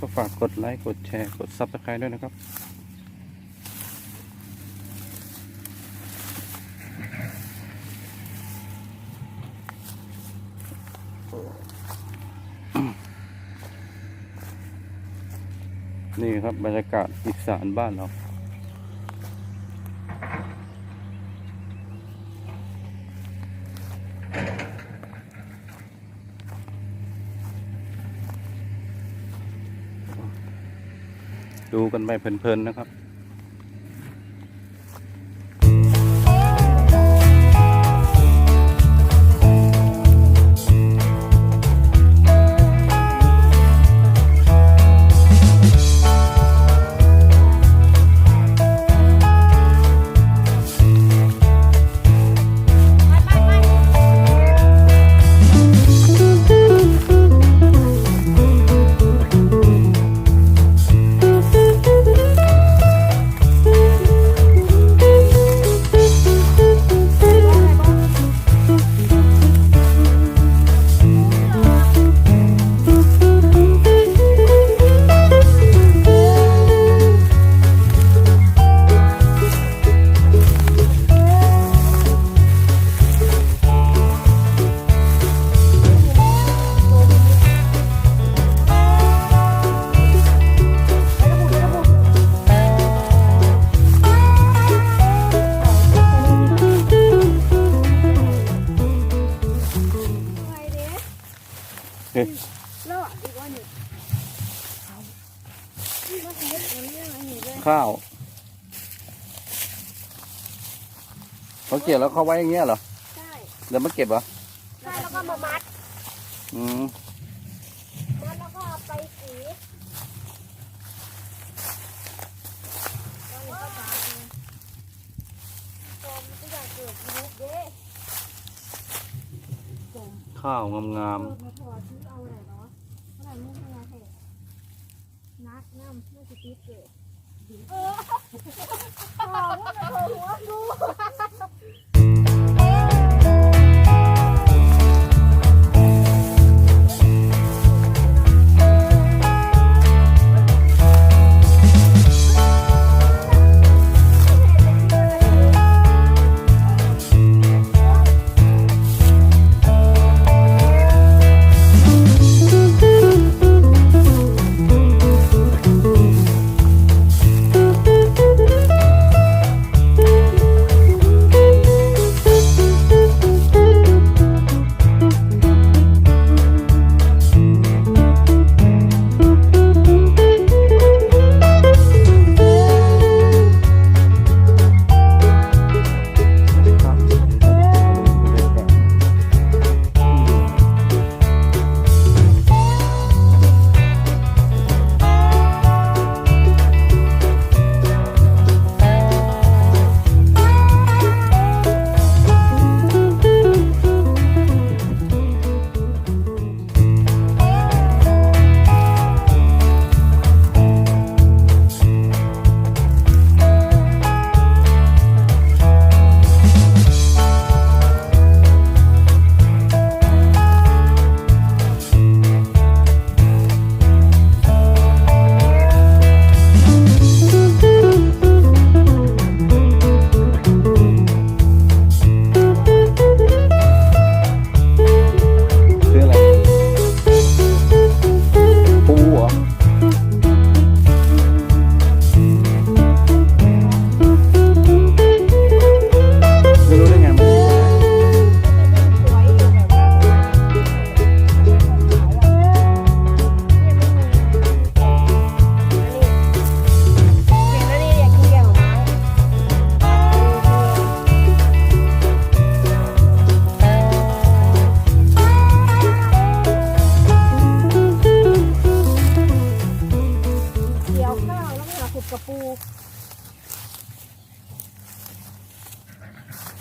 ก็ฝากกดไลค์ กดแชร์ กดซับสไคร b e ด้วยนะครับ นี่ครับบรรยากาศอีสานบ้านเรา กันไปเพลินๆนะครับ รอดอีกวันหนึ่งมาเฮ็ดอันนี้อันนี้เลยข้าวเขาเกี่ยวแล้วเขาไว้อย่างเงี้ยเหรอใช่เดี๋ยวมาเก็บเหรอใช่แล้วก็มามัดอืมมัดแล้วก็เอาไปสีตอนนี้ก็ตา นักน้ำเมื่อสิปีเกิดเออถอดมุ่งเงินหัวดู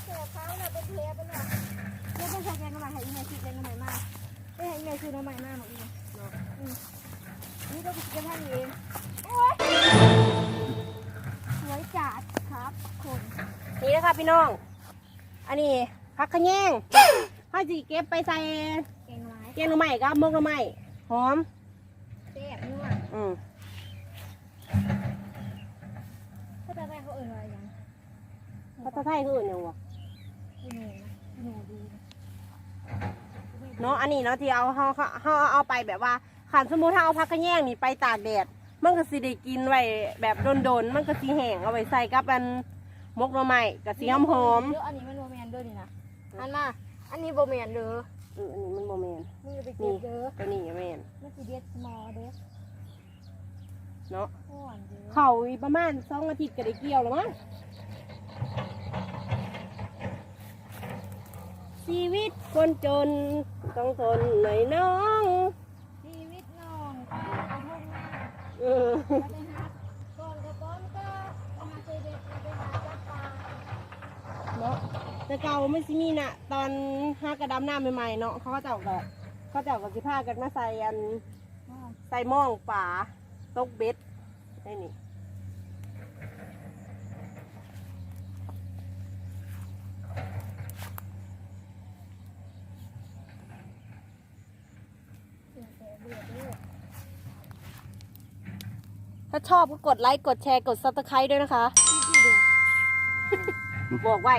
เกี่ยวข้าวเนี่ยเป็นเทปไปเลยเดี๋ยวต้องใช้แกงน้ำมันให้อีเมย์คิดแกงน้ำมันมากเอ้ยให้อีเมย์คือน้ำมันมากหมดอีเมย์อืมนี่ก็เป็นแกงท่านเองโอ๊ยสวยจัดครับคนนี่นะคะพี่น้อง อันนี้พักขะแยงถ้าสิเก็บไปใส่แกงไม้แกงหน่อไม้กับมกหน่อไม้หอมแซ่บนัวออืมถ้าจะได้เขาเอ่ยอะไรยังภาษาไทยคืออื่นยังวะอีหนูนะอีหนูดีนะเนาะอันนี้เนาะที่เอาเฮาเฮาเฮาเอาไปแบบว่าขันสมมุติถ้าเอาพักกระแยงนี่ไปตากแดดมันก็สิได้กินไว้แบบโดนๆมันก็สิแห้งเอาไว้ใส่กับอันมกหน่อไม้ก็สิหอมเด้ออันนี้มันโบแมนเด้อนี่นะอันมาอันนี้โบแมนเด้อๆเอออันนี้มันบ่แม่นมึงจะไปเก็บเด้อตัวนี้แม่นมันสิเด็ดสมอเด้อ เนาะอ่อนเด้อเขาอีกประมาณสองอาทิตย์ก็ได้เกี่ยวแล้วมั้งชีวิตคนจนต้องทนหน่อยน้องชีวิตน้องป้ากระทงนาเออแล้วไปหาก่อนกระป้อนก็ไปหาเจเด็ดไปหาจับปลาเนาะแต่เก่าไม่สิมีน่ะ ตอนห้ากระดำหน้าใหม่ๆเนาะเขาก็เจ้าก็เขาเจ้าก็สิพากันมาใส่อันอ้าวใส่หม่องป่า ตกเบ็ดได้นี่เบื่อแต่เบื่อเด้อถ้าชอบก็กดไลค์ กดแชร์ กดซับสไครต์ด้วยนะคะพี่พี่เด้อบอกไว้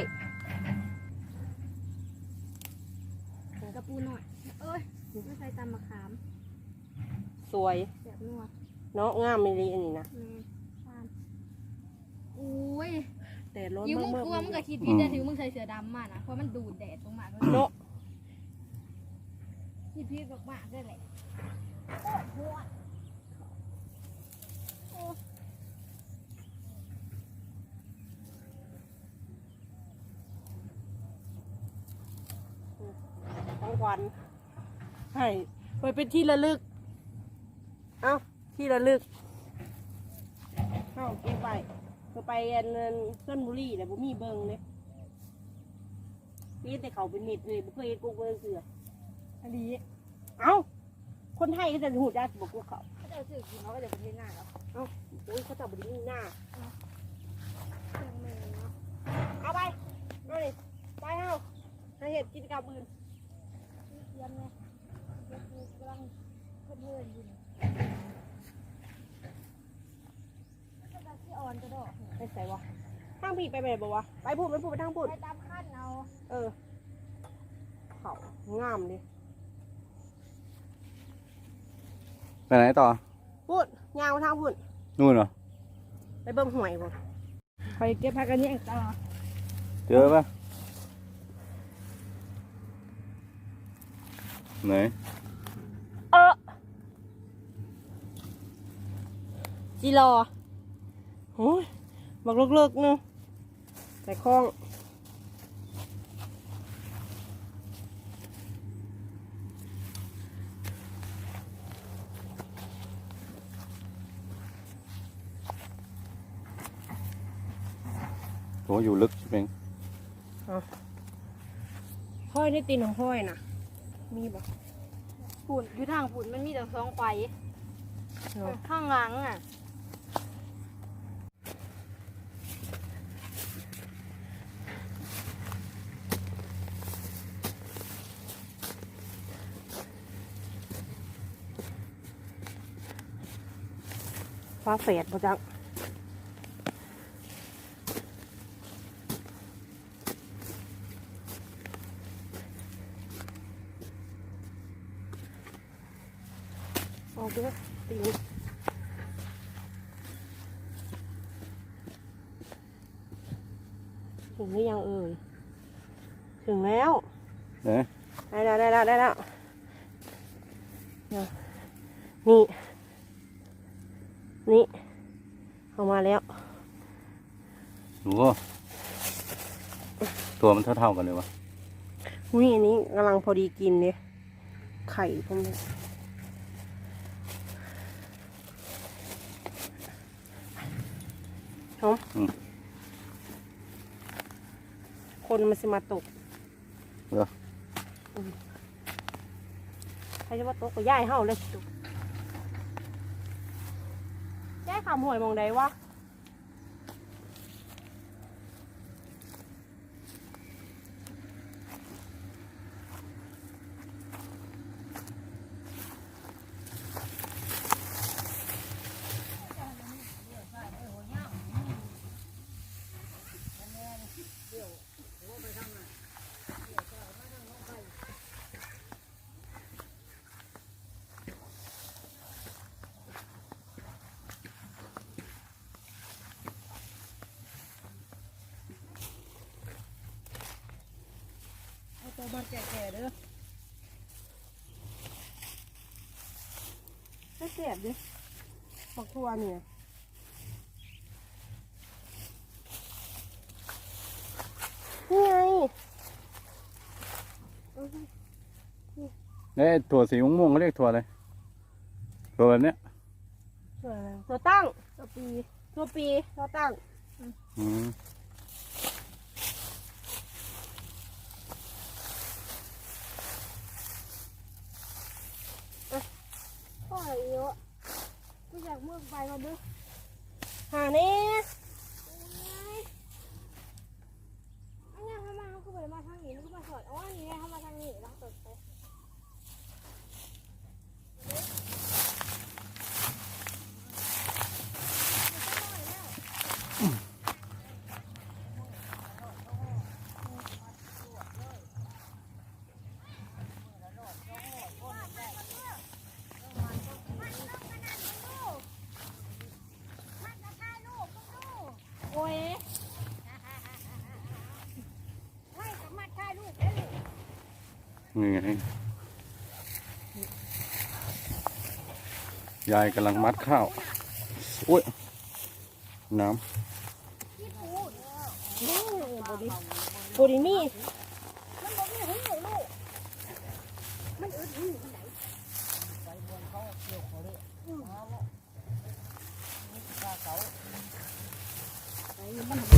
กระปูหน่อย เอ้ยไม่ใส่ตำมะขาม สวย แบบนัว เนาะงามไม่รีอันนี้นะแม่ตามอุ้ยแต่รถยิวมึงเมื่กลัวมึงก็คิดผิดแต่ถือมึงใส่เสื้อดำมานะเพราะมันดูดแดดลงมาเลยเนาะคิดผิดมากๆด้วยแหละโคตรหัวโอ้ของขวัญให้ไปเป็นที่ระลึก เอ้า ที่ระลึกเข้าเก็บไว้คือไปอันนั้นเส้นบุรีแต่บ่มีเบิงเลยพี่แต่เขาเป็นเม็ดเลยบ่เคยเห็นกูเบิงเสืออันนี้เอ้าคนไทยก็จะหูจักบอกกูเขาถ้าจะซื้อกินเขาก็จะไปเทหน้าแล้วเอ้าโอ้ยเขาจะบไดีมีหน้าเครื่องมือเนาะเอาไปเอาดิไปเฮาให้เห็ดกิจกรรมอื่นเตรียมเลยเดี๋ยวกูกำลังเพื่อนๆอยู่นี่แล้วก็ที่ อ่อนกระดอกไปใส่วะทางพี่ไปไปไหนบ่วะไปพูดไปพูดไปทางพูดไปตามขั้นเอาเออเขางามดิไปไหนต่อ พูดยาวทางพูดนู่นเหรอ ไปเบิ่งหวยบ่คอยเก็บผักกันแยงต่อเจอปะไหน เออจีรอ โอ้ยบักเลิกๆเนึงใส่คล้องโหอยู่ลึกใช่ไหมห้อยในตีนของห้อยน่ะมีบ่ฝุ่นอยู่ทางฝุ่นมันมีแต่สองไฟข้างหลังอะ ฟ้าแฝดบ่จังออกเด้อตีนถึงหรือยังเอ่ยถึงแล้วไหนได้แล้วได้แล้วได้แล้วเนี่ย นี่นี่เอามาแล้วดูก็ตัวมันเท่าๆกันเลยวะอุ้ยอันนี้กำลังพอดีกินเลยไข่พวกนี้ชมคนมันสิมาตกเหรอ ใครจะมาตกก็ย่ายเห่าเลยตกย่ายข ถามหวยมองได้ว่า มาแก่ๆเด้อไม่เสียบดิบักทัวเนี่ยนี่ไงแล้วไอ้ถั่วสีม่วงๆเขาเรียกถั่วอะไรถั่วแบบเนี้ยตัวตั้งตัวปีตัวปีตัวตั้ง อืม พ่อเยอะ กูอยากเมื่อไปมาดูหานี่อันนี้ทำไมเขาคือมาทางนี้เขามาสอดอ๋อนี่ไงเขามาทางนี้เราสอดไป โอ้ย ให้สามารถถ่ายรูปได้เลย นี่ไงยายกำลังมัดข้าวโอ้ย น้ที่ปูนี่บดีบดีมีมัน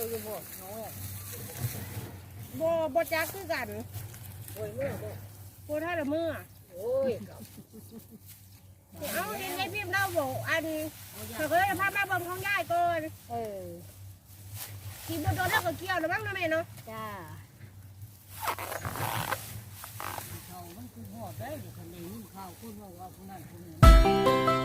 ยวอยู่หมดน้อยโบโบจักคือกันโอ้ยมือเด้อโบท่าละมือโอ้ยกับเอาเองไงพิมพ์เล่าบอกอันเขาเคยพามาเบิ่งของยายก่อนเออกินโดนๆแล้วก็เกี่ยวนะบ้างนะแม่เนาะจ้าเขามันคือหอดได้อยู่คันนี้ข้าวคุณว่าว่าผู้นั้นผู้นี้